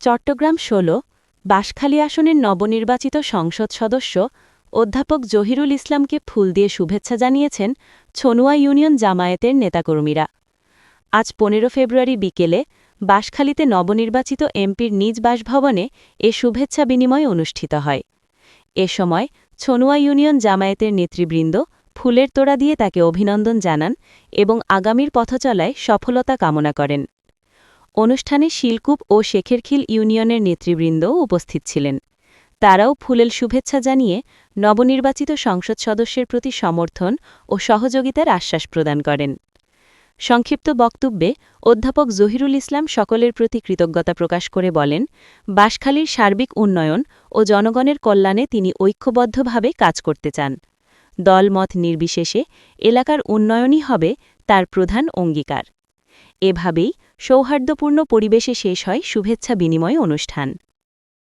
চট্টগ্রাম ১৬ বাঁশখালী আসনের নবনির্বাচিত সংসদ সদস্য অধ্যাপক জহিরুল ইসলামকে ফুল দিয়ে শুভেচ্ছা জানিয়েছেন ছনুয়া ইউনিয়ন জামায়াতের নেতাকর্মীরা। আজ পনেরো ফেব্রুয়ারি বিকেলে বাঁশখালীতে নবনির্বাচিত এমপির নিজ বাসভবনে এ শুভেচ্ছা বিনিময় অনুষ্ঠিত হয়। এ সময় ছনুয়া ইউনিয়ন জামায়াতের নেতৃবৃন্দ ফুলের তোড়া দিয়ে তাকে অভিনন্দন জানান এবং আগামীর পথচলায় সফলতা কামনা করেন। অনুষ্ঠানে শিলকুপ ও শেখেরখিল ইউনিয়নের নেতৃবৃন্দও উপস্থিত ছিলেন। তারাও ফুলেল শুভেচ্ছা জানিয়ে নবনির্বাচিত সংসদ সদস্যের প্রতি সমর্থন ও সহযোগিতার আশ্বাস প্রদান করেন। সংক্ষিপ্ত বক্তব্যে অধ্যাপক জহিরুল ইসলাম সকলের প্রতি কৃতজ্ঞতা প্রকাশ করে বলেন, বাঁশখালীর সার্বিক উন্নয়ন ও জনগণের কল্যাণে তিনি ঐক্যবদ্ধভাবে কাজ করতে চান। দলমত নির্বিশেষে এলাকার উন্নয়নই হবে তার প্রধান অঙ্গীকার। এভাবেই সৌহার্দ্যপূর্ণ পরিবেশে শেষ হয় শুভেচ্ছা বিনিময় অনুষ্ঠান।